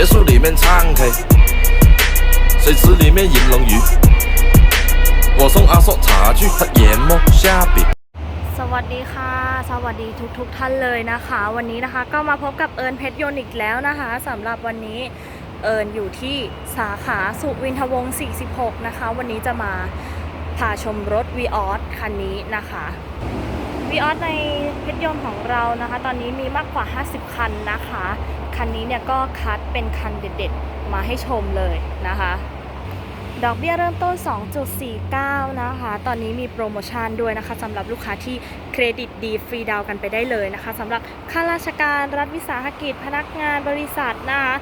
别墅里面唱 K，水池里面银龙鱼。我送阿叔茶具，他研磨虾饼。สวัสดีค่ะ สวัสดีทุกๆกท่านเลยนะคะ วันนี้นะคะก็มาพบกับเอิญเพชรยนอีกแล้วนะคะสำหรับวันนี้เอิญอยู่ที่สาขาสุวินทวงศ์ 46 นะคะ วันนี้จะมาพาชมรถวีออสคันนี้นะคะวีออสในเพชรยนของเรานะคะ ตอนนี้มีมากกว่า 50 คันนะคะ คันนี้เนี่ยก็คัดเป็นคันเด็ดๆ มาให้ชมเลยนะคะ ดอกเบี้ยเริ่มต้น 2.49 นะคะ ตอนนี้มีโปรโมชั่นด้วยนะคะสำหรับลูกค้าที่เครดิตดีฟรีดาวน์กันไปได้เลยนะคะสำหรับข้าราชการรัฐวิสาหกิจพนักงานบริษัทนะคะ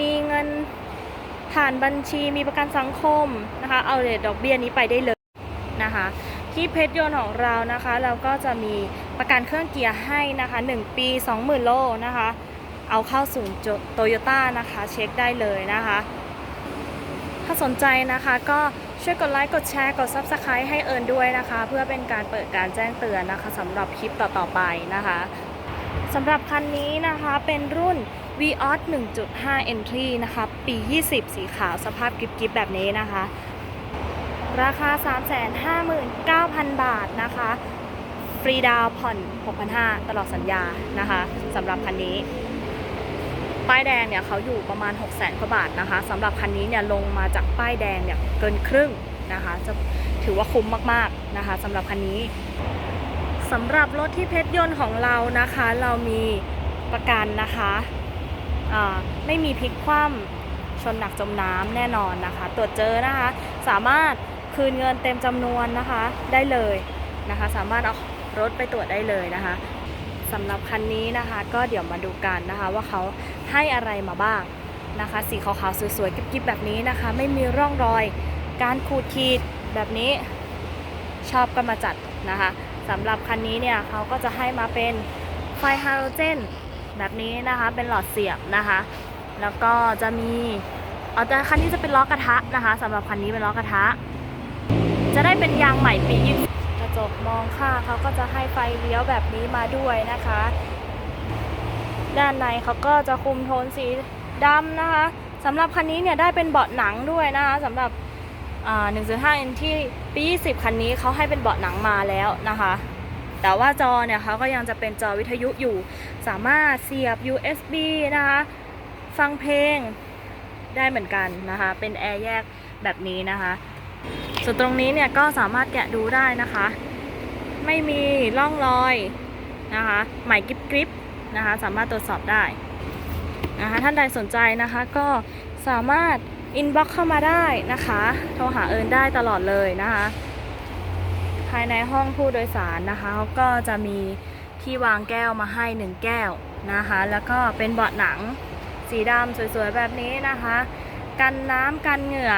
มีเงินผ่านบัญชีมีประกันสังคมนะคะ เอาเลยดอกเบี้ยนี้ไปได้เลยนะคะ ที่เพชรยนต์ของเรานะคะ เราก็จะมีประกันเครื่องเกียร์ให้นะคะ 1 ปี 20,000 โลนะคะ เอาเข้าศูนย์โตโยต้านะคะเช็คได้เลยนะคะ ถ้าสนใจนะคะก็ช่วยกดไลค์กดแชร์กด Subscribe ให้เอิญด้วยนะคะ เพื่อเป็นการเปิดการแจ้งเตือนนะคะสำหรับคลิปต่อๆไปนะคะสำหรับคันนี้นะคะเป็นรุ่น v ีออส1.5 Entry นะคะ ปี 20 สีขาวสภาพกิบๆแบบนี้นะคะ ราคา 359,000 บาทนะคะ ฟรีดาวน์ผ่อน 6,500 ตลอดสัญญานะคะสำหรับคันนี้ ป้ายแดงเนี่ยเขาอยู่ประมาณ 6 0 0 0 0 0กว่าบาทนะคะสำหรับคันนี้เนี่ยลงมาจากป้ายแดงเนี่ยเกินครึ่งนะคะ จะถือว่าคุ้มมากๆนะคะสำหรับคันนี้สำหรับรถที่เพชรยนต์ของเรานะคะ เรามีประกันนะคะไม่มีพลิกคว่ำชนหนักจมน้ำแน่นอนนะคะตรวจเจอนะคะ สามารถคืนเงินเต็มจำนวนนะคะได้เลยนะคะ สามารถเอารถไปตรวจได้เลยนะคะ สำหรับคันนี้นะคะ ก็เดี๋ยวมาดูกันนะคะว่าเขาให้อะไรมาบ้างนะคะ สีขาวๆสวยๆกิ๊บๆแบบนี้นะคะ ไม่มีร่องรอยการขูดขีดแบบนี้ชอบก็มาจัดนะคะสำหรับคันนี้เนี่ยเขาก็จะให้มาเป็นไฟฮาโลเจนแบบนี้นะคะเป็นหลอดเสียบนะคะ แล้วก็จะมีเอาแต่คันนี้จะเป็นล้อกระทะนะคะสำหรับคันนี้เป็นล้อกระทะ จะได้เป็นยางใหม่ปียี่กระ จกมองข้างเขาก็จะให้ไฟเลี้ยวแบบนี้มาด้วยนะคะ ด้านในเขาก็จะคุมโทนสีดำนะคะสำหรับคันนี้เนี่ยได้เป็นเบาะหนังด้วยนะคะสำหรับ1.5 n ที่ปี 20 คันนี้เขาให้เป็นเบาะหนังมาแล้วนะคะ แต่ว่าจอเนี่ยเขาก็ยังจะเป็นจอวิทยุอยู่ สามารถเสียบ USB นะคะ ฟังเพลงได้เหมือนกันนะคะ เป็นแอร์แยกแบบนี้นะคะ ส่วนตรงนี้เนี่ยก็สามารถแกะดูได้นะคะ ไม่มีร่องรอยนะคะใหมกริบกริบนะคะสามารถตรวจสอบได้นะคะท่านใดสนใจนะคะก็สามารถอินบ็อกเข้ามาได้นะคะ โทรหาเอิญได้ตลอดเลยนะคะ ภายในห้องผู้โดยสารนะคะเขาก็จะมีที่วางแก้วมาให้หนึ่งแก้วนะคะ แล้วก็เป็นเบาะหนังสีดำสวยๆแบบนี้นะคะ กันน้ำกันเหงื่อ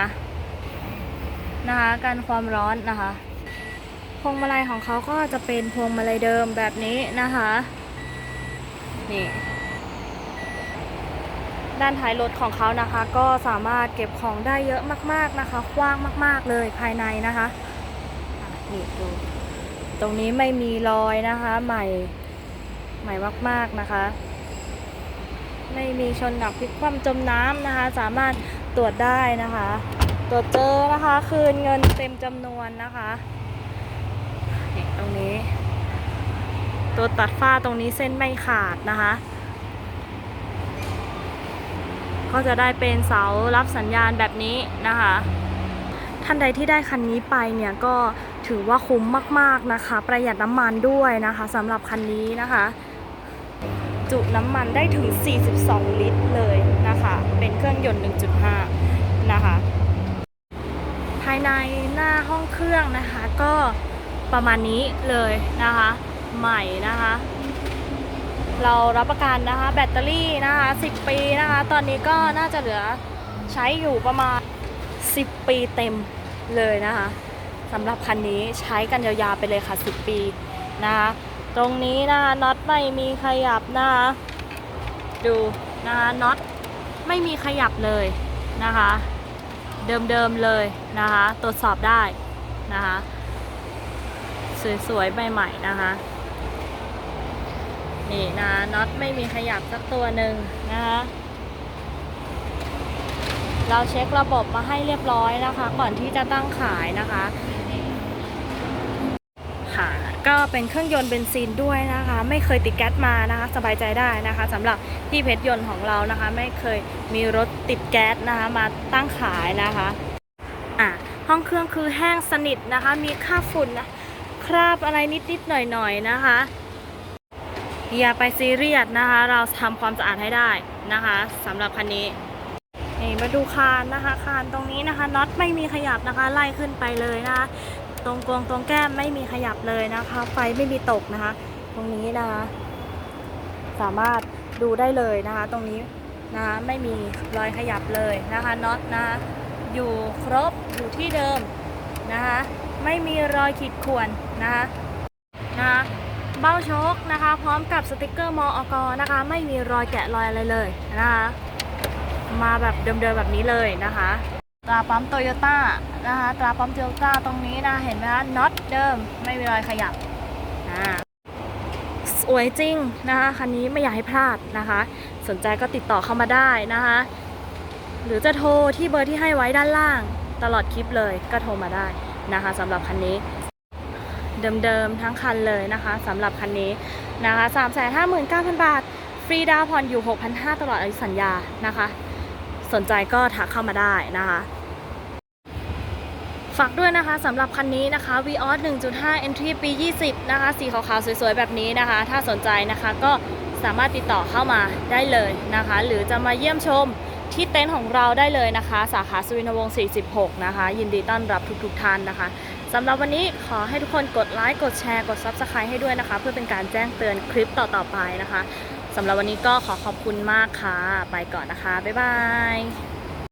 นะคะกันความร้อนนะคะ พวงมาลัยของเขาก็จะเป็นพวงมาลัยเดิมแบบนี้นะคะ นี่ ด้านท้ายรถของเขานะคะ ก็สามารถเก็บของได้เยอะมากๆนะคะกว้างมาก ๆเลยภายในนะคะนี่ดูตรงนี้ไม่มีรอยนะคะ ใหม่ใหม่มากๆนะคะไม่มีชนหนักพลิกคว่ำจมน้ำนะคะ สามารถตรวจได้นะคะ ตรวจเจอนะคะ คืนเงินเต็มจำนวนนะคะนี่ตรงนี้ ตัวตัดฝ้าตรงนี้เส้นไม่ขาดนะคะ ก็จะได้เป็นเสารับสัญญาณแบบนี้นะคะท่านใดที่ได้คันนี้ไปเนี่ยก็ถือว่าคุ้มมากๆนะคะ ประหยัดน้ำมันด้วยนะคะสำหรับคันนี้นะคะ จุน้ำมันได้ถึง 42 ลิตรเลยนะคะ เป็นเครื่องยนต์ 1.5 นะคะายในหน้าห้องเครื่องนะคะ ก็ประมาณนี้เลยนะคะ ใหม่นะคะ เรารับประกันนะคะ แบตเตอรี่นะคะ 10 ปีนะคะ ตอนนี้ก็น่าจะเหลือใช้อยู่ประมาณ 10 ปีเต็มเลยนะคะสำหรับคันนี้ใช้กันยาวๆไปเลยค่ะ 10 ปีนะคะตรงนี้นะคะน็อตไม่มีขยับนะคะดูนะคะน็อตไม่มีขยับเลยนะคะ เดิมๆเลยนะคะ ตรวจสอบได้นะคะ สวยๆ ใหม่ๆ นะคะ นี่นะน็อตไม่มีขยับสักตัวหนึ่งนะคะ เราเช็คระบบมาให้เรียบร้อยนะคะ ก่อนที่จะตั้งขายนะคะค่ะ ก็เป็นเครื่องยนต์เบนซินด้วยนะคะ ไม่เคยติดแก๊สมานะคะ สบายใจได้นะคะสำหรับที่เพชรยนต์ของเรานะคะ ไม่เคยมีรถติดแก๊สนะคะมาตั้งขายนะคะอะห้องเครื่องคือแห้งสนิทนะคะ มีค่าฝุ่นนะคราบอะไรนิดๆหน่อยๆนะคะ อย่าไปซีเรียสนะคะ เราทำความสะอาดให้ได้นะคะสำหรับคันนี้นี่มาดูคานนะคะ คานตรงนี้นะคะน็อตไม่มีขยับนะคะ ไล่ขึ้นไปเลยนะคะ ตรงกลวงตรงแก้มไม่มีขยับเลยนะคะ ไฟไม่มีตกนะคะ ตรงนี้นะคะ สามารถดูได้เลยนะคะ ตรงนี้นะคะไม่มีรอยขยับเลยนะคะน็อตนะคะอยู่ครบอยู่ที่เดิมนะคะไม่มีรอยขีดข่วนนะคะนะคะเบ้าโชคนะคะ พร้อมกับสติกเกอร์มออกนะคะ ไม่มีรอยแกะรอยอะไรเลยนะคะมาแบบเดิมๆแบบนี้เลยนะคะ ตราปั๊มโตโยต้านะคะตราปั๊มโตโยต้าตรงนี้นะเห็นไหมคะน็อตเดิมไม่มีรอยขยับอ่าสวยจริงนะคะคันนี้ไม่อยากให้พลาดนะคะ สนใจก็ติดต่อเข้ามาได้นะคะ หรือจะโทรที่เบอร์ที่ให้ไว้ด้านล่าง ตลอดคลิปเลยก็โทรมาได้นะคะสำหรับคันนี้เดิมๆทั้งคันเลยนะคะสำหรับคันนี้นะคะ359,000 บาท ฟรีดาวน์ผ่อนอยู่ 6,500ตลอดอายุสัญญานะคะ สนใจก็ทักเข้ามาได้นะคะ ฝากด้วยนะคะสำหรับคันนี้นะคะ v ีออส1.5 Entry ปี 20 นะคะ สีขาวๆ สวยๆ แบบนี้นะคะ ถ้าสนใจนะคะก็สามารถติดต่อเข้ามาได้เลยนะคะ หรือจะมาเยี่ยมชมที่เต็นท์ของเราได้เลยนะคะ สาขาสุวินทวงศ์ 46 นะคะ ยินดีต้อนรับทุกๆท่านนะคะสำหรับวันนี้ขอให้ทุกคนกดไลค์กดแชร์กด Subscribe ให้ด้วยนะคะ เพื่อเป็นการแจ้งเตือนคลิปต่อๆไปนะคะสำหรับวันนี้ก็ขอขอบคุณมากค่ะ ไปก่อนนะคะ บ๊ายบาย